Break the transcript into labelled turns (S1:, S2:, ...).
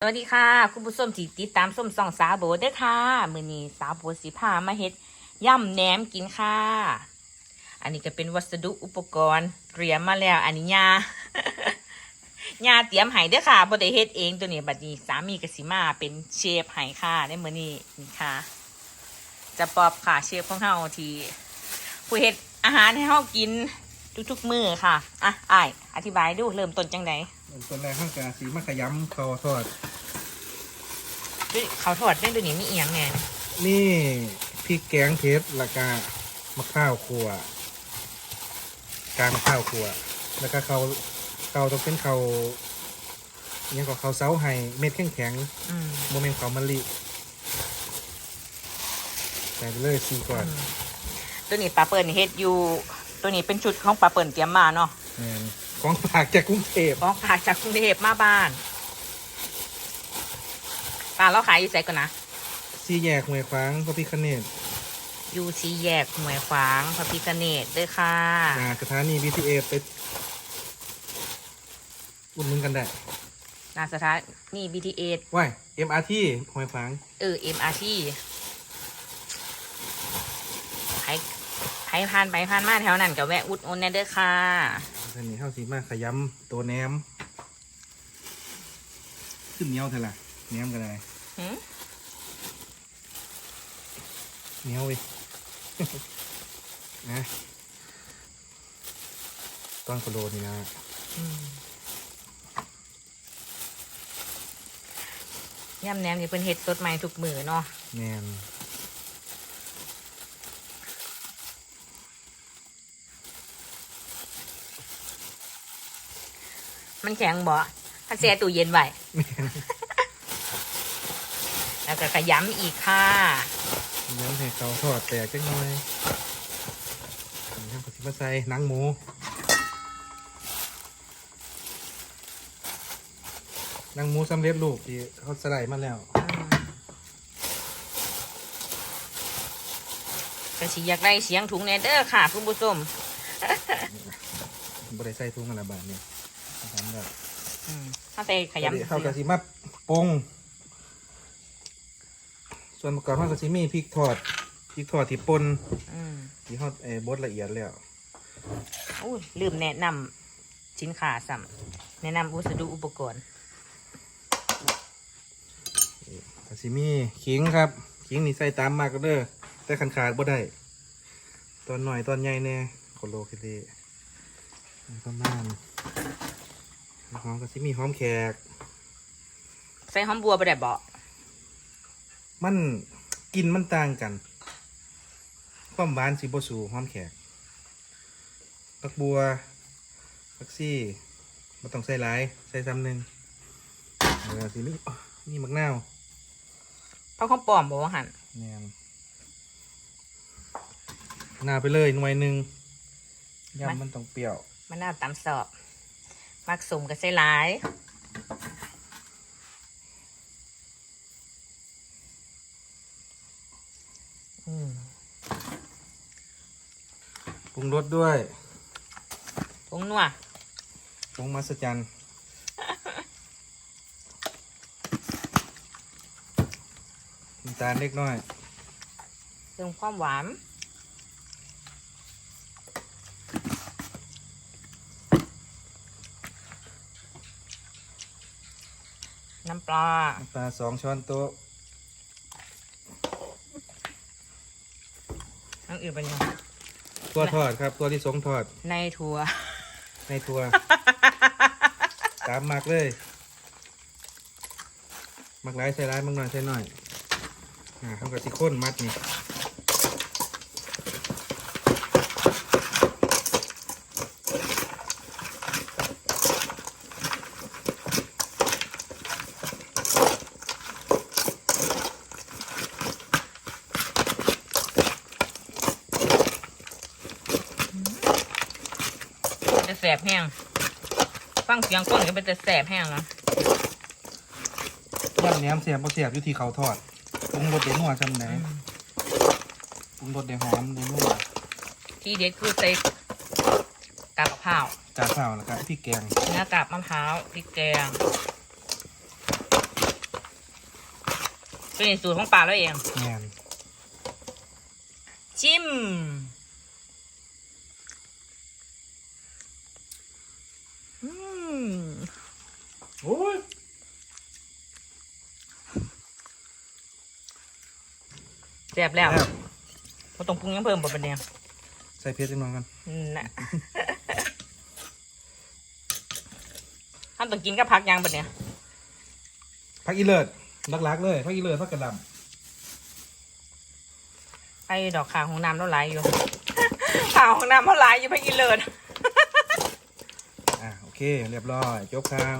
S1: สวัสดีค่ะ คุณผู้ชมที่ติดตามส้มสองสาวโบเด้อค่ะ มือนี้สาวโบสิพามาเฮ็ดย่ำแหนมกินค่ะ อันนี้ก็เป็นวัสดุอุปกรณ์เตรียมมาแล้ว อันนี้ยายาเตรียมให้เด้อค่ะบ่ได้เฮ็ดเองตัวนี้บัดนี้สามีกสิมาเป็นเชฟให้ค่ะในมือนี้นี่ค่ะ จะปอบค่ะเชฟของเฮาที่ผู้เฮ็ดอาหารให้เฮากินทุกๆมื้อค่ะอะอ้ายอธิบายดูเริ่มต้นจังได
S2: ตอนแรกข้างกาสีมะขยำเขาทอด
S1: ด้วยเขาทอดได้ตัวนี้มีเอียงไง
S2: นี่พริกแกงเผ็ดแล้วก็มะข้าวคั่วกางมะข้าวคั่วแล้วก็เขาเขาต้องเป็นเขาอิหยังก็เขาเซาไห้เม็ดแข็งแข็ง
S1: อืม
S2: ๆโมเมนต์เขามะลิใส่ไปเลยซีก่อน
S1: ตัวนี้ปลาเปิ่นเฮ็ดอยู่ ตัวนี้เป็นชุดของปลาเปิ่นเตรียมมาเนาะ
S2: แมน ของฝากจากกรุงเทพ
S1: ของฝากจากกรุงเทพมาบ้านปลาเราขายอยู่ไสก่อนนะ
S2: ซีแยกหวยคว้างพระพิคเนต
S1: อยู่ซีแยกหวยขวางพระพิคเนตเด้อค่ะ
S2: หนาสถานี BTS ไปอุดหนุนกันได้
S1: หนาสถานี่ BTS
S2: ว้าย MRT หวยคว้าง
S1: เออ MRT ใครใครผ่านไปผ่านมาแถวนั้นก็แวะอุดหนุนแน่เด้อค่ะ
S2: ท่านนี้เข้าสีมาขยำตัวแหนม ขึ้นเหนียวเท่าไหร่แหนมกันเลย
S1: หืม
S2: เหนียวเว้ย นะต้อนกระโดดนี่นะ
S1: ย่ำแหนมนี่เป็นเห็ดสดใหม่ทุกมือเนาะ
S2: แมน
S1: ม นแข็งบ่ถ้าแช่ตู้เย็นไว้
S2: แมน
S1: แล้วก็ขยำอีกค่ะ
S2: ย้ำให้เขาทอดแตกจังหน่อยนี่ครับกระสิบมาใส่หนังหมูหนังหมูสำเร็จรูปที่เขาสไลด์มาแล้ว
S1: ก็สิอยากได้เสียงถุงแนเด้อค่ะ คุณผู้ชม
S2: บริใส่ทุ่งกันละบาทเนี่ย ทำได้
S1: อืมถ้าใส่ขยำ
S2: เข้ากระสิมาปรุงส่วนประกอบเข้ากระสิมีพริกทอดพริกทอดที่ป่น
S1: อืม
S2: ที่เขาเออบดละเอียดแล้ว
S1: อุ้ยลืมแนะนำสินค้าซ้ำแนะนำวัสดุอุปกรณ์
S2: กระสิมีขิงครับขิงนี่ใส่ตามมากก็เด้อแต่ขันขาดบ่ได้ตอนหน่อยตอนใหญ่แน่โคโลคิเดประมาณ หอมกระสิมีหอมแขก
S1: ใส่หอมบัวไปได้บ่
S2: มันกินมันต่างกัน ความหวานสิบสูหอมแขกผักบัวผักซี่ไม่ต้องใส่หลายใส่ซ้ำหนึ่งเออสิมีอ๋อนี่มักนาว
S1: เพราะเขาปลอมบ่ว่าหัน
S2: แนมนาวไปเลยหน่วยหนึ่งยำมันต้องเปรี้ยว
S1: มันน่าตำสอบ มักสมกับใส่หลายอืม
S2: ปรุงรสด้วย
S1: ผงนัว
S2: ผงมัสจันน้ำตาลเล็กน้อย
S1: เติมความหวาน น้ำปลา
S2: น้ำปลาสองช้อนโต๊ะ
S1: อันอื่นเป็นยัง
S2: ตัวทอดครับ ตัวที่สงทอด
S1: ในถั่ว
S2: ในตัวตามมักเลยมักร้ายใส่ร้ายมักหน่อยใส่หน่อยอ่าทำกับสิข้นมัดนี่
S1: จะแสบแห้งฟังเสียงก้นก็เป็นแต่แสบแห้งแล้ว
S2: ย่ำแหนมเสียบบ่เสียบอยู่ที่เขาทอดปรุงรสเด็ดหัวจำไหนปรุงรสเด็ดหอมเด็ดนัว
S1: ที่เด็ดคือใส่กากมะพร้าว
S2: จากข้าวแล้วก็พริกแกง
S1: เนื้อกาบมะพร้าวพริกแกงเป็นสูตรของป่าแล้วเอง
S2: แมน
S1: จิ้ม ม
S2: โอ้ย
S1: แซ่บแล้ว
S2: แล้ว
S1: เราต้องปรุงยังเพิ่มบ่เป็นเนี่ย
S2: ใส่เพชรจังหน่อยกัน
S1: อืมน่ะ ท่านต้องกินกับผักยังบ่เนี่ย
S2: พักอีเลิศลักๆเลยพักอีเลิศพักกระหล
S1: ไอ้ดอกขางของน้ำเราไหลอยู่ขางของน้ำเราไหลอยู่ไปกินเลยำ
S2: อะโอ เค เรียบร้อย จบข่าว